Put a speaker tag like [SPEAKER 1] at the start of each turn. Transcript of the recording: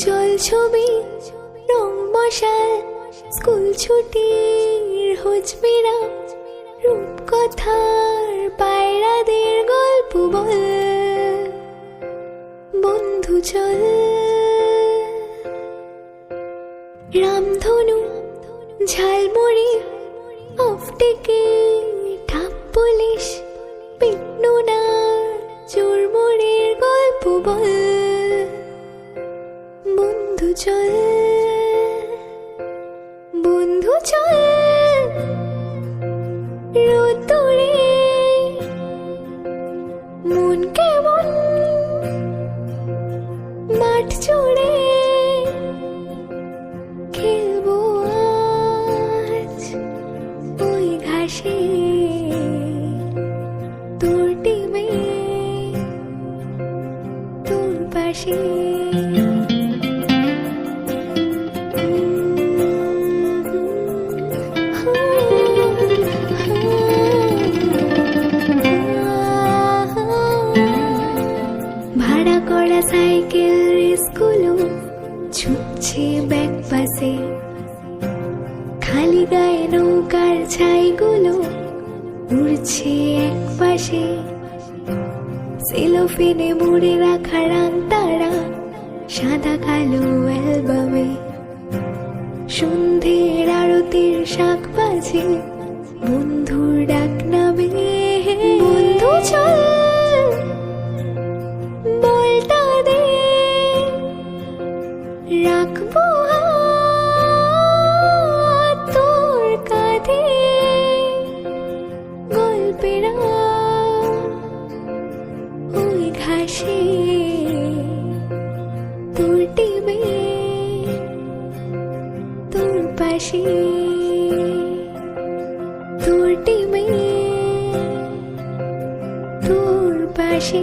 [SPEAKER 1] জল ছবি, রং মশাল, স্কুল ছুটির হোজমেরা রূপকথার পায়রাদের গল্প বল। বন্ধু চল। রামধনু, ঝালমুড়ি, অফটেকে ঠাপ পুলিশ পিটনুনা চোরমুড়ির গল্প বল। চল, বন্ধু চল রোদ্দুরে মন কেমন? মাঠ জুড়ে খেলব আজ ওই ঘাসে। তোর টিমে, তোর পাশে। ভাড়া করা সাইকেল রেসগুলো ছুটছে ব্যাক পাশে খালি গায়ে নৌকার ছাইগুলো উড়ছে এক পাশে সেলোফেনে মুড়ে রাখা রাং তারা সাদা কালো অ্যালবামে শাক বন্ধুর ডাক নামে বন্ধু চল। বলটা দে রাখব তোর কাঁধে। গল্পেরা ওই ঘাসে তোর টিমে, তোর পাশে। তোর টিমে তোর পাশে